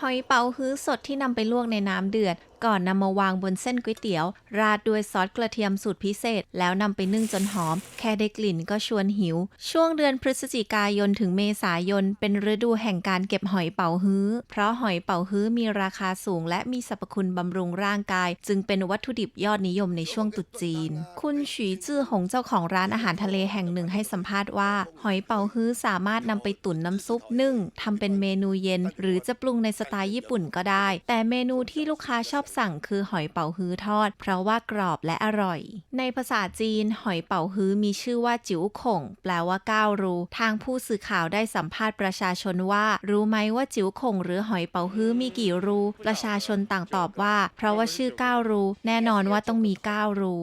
หอยเป๋าฮื้อสดที่นำไปลวกในน้ำเดือด ก่อนนำมาวางบนเส้นก๋วยเตี๋ยว ราดด้วยซอสกระเทียมสูตรพิเศษ แล้วนำไปนึ่งจนหอม แค่ได้กลิ่นก็ชวนหิว ช่วงเดือนพฤศจิกายนถึงเมษายน เป็นฤดูแห่งการเก็บหอยเป๋าฮื้อ เพราะหอยเป๋าฮื้อมีราคาสูง และมีสรรพคุณบำรุงร่างกาย จึงเป็นวัตถุดิบยอดนิยมในช่วงตรุษจีน คุณฉีจื้อหงเจ้าของร้านอาหารทะเลแห่งหนึ่งให้สัมภาษณ์ว่า หอยเป๋าฮื้อสามารถนำไปตุ๋นน้ำซุปนึ่งทำเป็นเมนูเย็น หรือจะปรุงในสไตล์ญี่ปุ่นก็ได้ แต่เมนูที่ลูกค้าชอบสั่งคือหอยเป๋าฮื้อทอด เพราะว่ากรอบและอร่อย ในภาษาจีนหอยเป๋าฮื้อมีชื่อว่าจิ๋วข่งแปลว่าก้าวรูทางผู้สื่อข่าวได้สัมภาษณ์ประชาชนว่า รู้ไหมว่าจิ๋วข่งหรือหอยเป๋าฮื้อมีกี่รู ประชาชนต่างตอบว่า เพราะว่าชื่อก้าวรูแน่นอนว่าต้องมีก้าวรู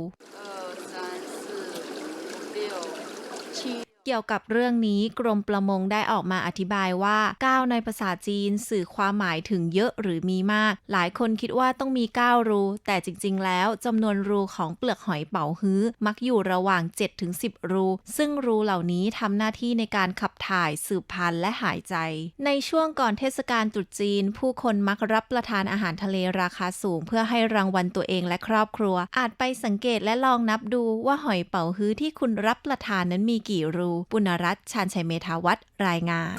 เกี่ยวกับเรื่องนี้กรมประมงได้ออกมาอธิบายว่าก้าวในภาษาจีนสื่อความหมายถึงเยอะหรือมีมาก หลายคนคิดว่าต้องมี 9 รู แต่จริง ๆ แล้วจำนวนรูของเปลือกหอยเป๋าฮื้อ มักอยู่ระหว่าง 7-10 รู ซึ่งรูเหล่านี้ทำหน้าที่ในการขับถ่ายสืบพันธุ์และหายใจ ในช่วงก่อนเทศกาลตรุษจีน ผู้คนมักรับประทานอาหารทะเลราคาสูง เพื่อให้รางวัลตัวเองและครอบครัว อาจไปสังเกตและลองนับดูว่าหอยเป๋าฮื้อที่คุณรับประทานนั้นมีกี่รูปุณรัตน์ชาญชัยเมธาวัฒน์รายงาน